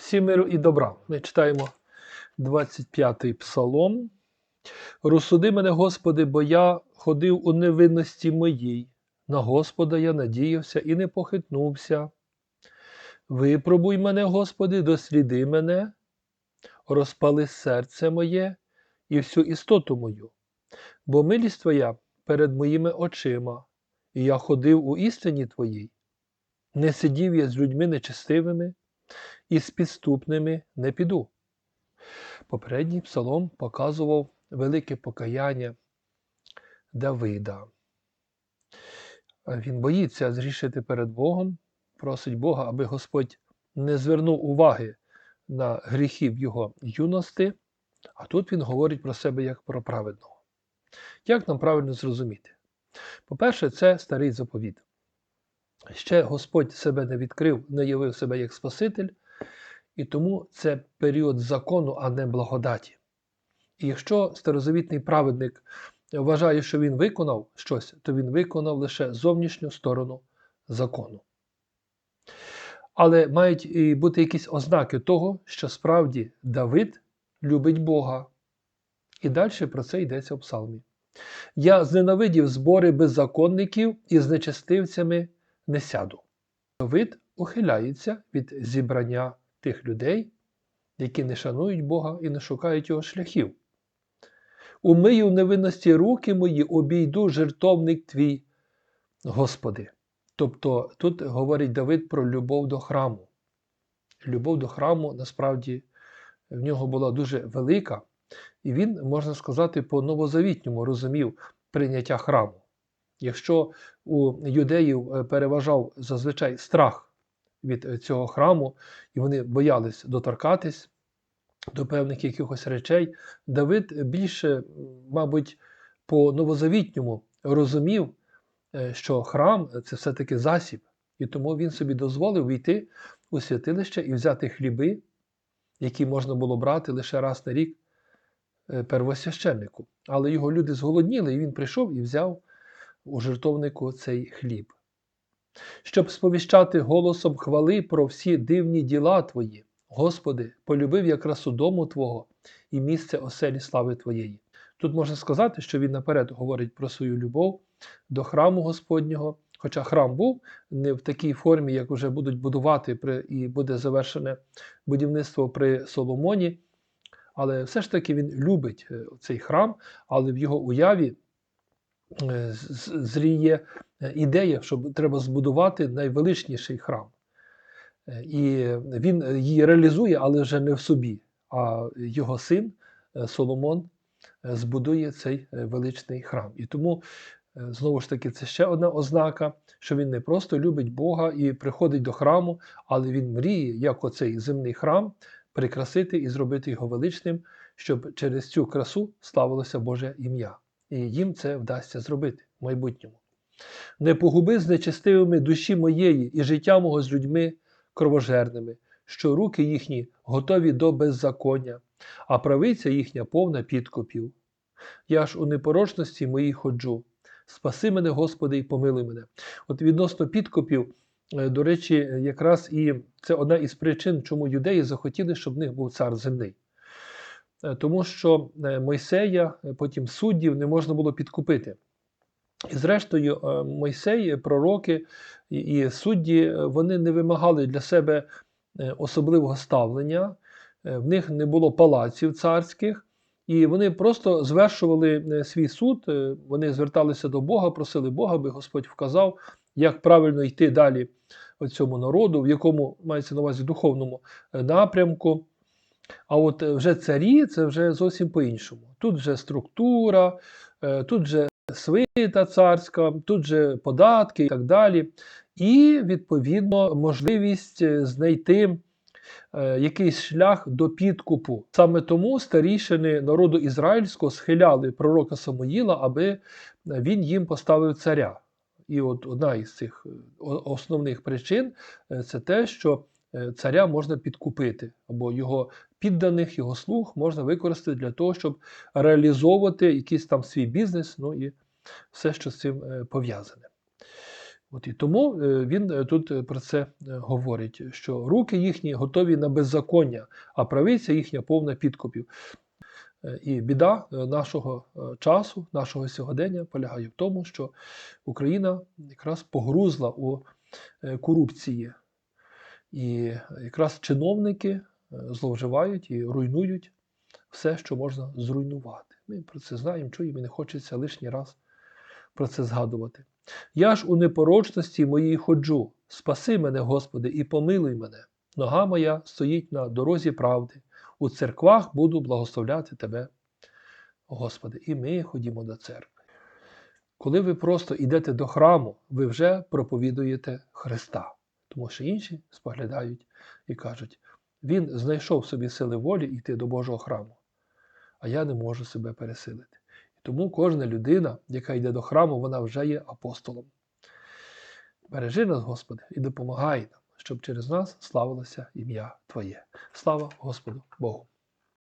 Всі миру і добра. Ми читаємо 25-й псалом. Розсуди мене, Господи, бо я ходив у невинності моїй. На Господа я надіявся і не похитнувся. Випробуй мене, Господи, досліди мене, розпали серце моє і всю істоту мою, бо милість Твоя перед моїми очима, і я ходив у істині Твоїй. Не сидів я з людьми нечестивими, і з підступними не піду. Попередній псалом показував велике покаяння Давида. Він боїться зрішити перед Богом, просить Бога, аби Господь не звернув уваги на гріхів його юності, а тут він говорить про себе як про праведного. Як нам правильно зрозуміти? По-перше, це старий заповіт. Ще Господь себе не відкрив, не явив себе як Спаситель, і тому це період закону, а не благодаті. І якщо старозавітний праведник вважає, що він виконав щось, то він виконав лише зовнішню сторону закону. Але мають і бути якісь ознаки того, що справді Давид любить Бога. І далі про це йдеться в псалмі. Я зненавидів збори беззаконників і з нечестивцями не сяду. Давид ухиляється від зібрання тих людей, які не шанують Бога і не шукають його шляхів. Умию в невинності руки мої, обійду жертовник твій, Господи. Тобто тут говорить Давид про любов до храму. Любов до храму насправді в нього була дуже велика, і він, можна сказати, по новозавітньому розумів прийняття храму. Якщо у юдеїв переважав зазвичай страх від цього храму, і вони боялись доторкатись до певних якихось речей, Давид більше, мабуть, по новозавітньому розумів, що храм це все-таки засіб, і тому він собі дозволив війти у святилище і взяти хліби, які можна було брати лише раз на рік первосвященнику. Але його люди зголодніли, і він прийшов і взяв у жертовнику цей хліб. Щоб сповіщати голосом хвали про всі дивні діла Твої, Господи, полюбив я красу дому Твого і місце оселі слави Твоєї. Тут можна сказати, що він наперед говорить про свою любов до храму Господнього. Хоча храм був не в такій формі, як вже будуть будувати при, і буде завершене будівництво при Соломоні. Але все ж таки він любить цей храм, але в його уяві зріє ідея, що треба збудувати найвеличніший храм. І він її реалізує, але вже не в собі, а його син Соломон збудує цей величний храм. І тому, знову ж таки, це ще одна ознака, що він не просто любить Бога і приходить до храму, але він мріє, як оцей земний храм, прикрасити і зробити його величним, щоб через цю красу ставилося Боже ім'я. І їм це вдасться зробити в майбутньому. Не погуби з нечестивими душі моєї і життя мого з людьми кровожерними, що руки їхні готові до беззаконня, а правиця їхня повна підкупів. Я ж у непорочності моїй ходжу. Спаси мене, Господи, і помилуй мене. От відносно підкупів, до речі, якраз і це одна із причин, чому юдеї захотіли, щоб в них був цар земний. Тому що Мойсея, потім суддів не можна було підкупити. І зрештою, Мойсей, пророки і судді, вони не вимагали для себе особливого ставлення, в них не було палаців царських, і вони просто звершували свій суд, вони зверталися до Бога, просили Бога, аби Господь вказав, як правильно йти далі цьому народу, в якому мається на увазі духовному напрямку. А от вже царі це вже зовсім по-іншому. Тут вже структура, тут вже свита царська, тут же податки і так далі. І, відповідно, можливість знайти якийсь шлях до підкупу. Саме тому старішини народу ізраїльського схиляли пророка Самуїла, аби він їм поставив царя. І от одна із цих основних причин це те, що царя можна підкупити, або його підданих, його слуг можна використати для того, щоб реалізовувати якийсь там свій бізнес, ну і все, що з цим пов'язане. От і тому е, він е, тут е, про це е, говорить, що руки їхні готові на беззаконня, а правиця їхня повна підкупів. Е, І біда е, нашого е, часу, нашого сьогодення полягає в тому, що Україна якраз погрузла у е, корупції. І якраз чиновники е, зловживають і руйнують все, що можна зруйнувати. Ми про це знаємо, чуємо, і не хочеться лишній раз про це згадувати. Я ж у непорочності моїй ходжу. Спаси мене, Господи, і помилуй мене. Нога моя стоїть на дорозі правди. У церквах буду благословляти Тебе, Господи. І ми ходімо до церкви. Коли ви просто йдете до храму, ви вже проповідуєте Христа, тому що інші споглядають і кажуть: Він знайшов собі сили волі йти до Божого храму, а я не можу себе пересилити. Тому кожна людина, яка йде до храму, вона вже є апостолом. Бережи нас, Господи, і допомагай нам, щоб через нас славилося ім'я Твоє. Слава Господу Богу!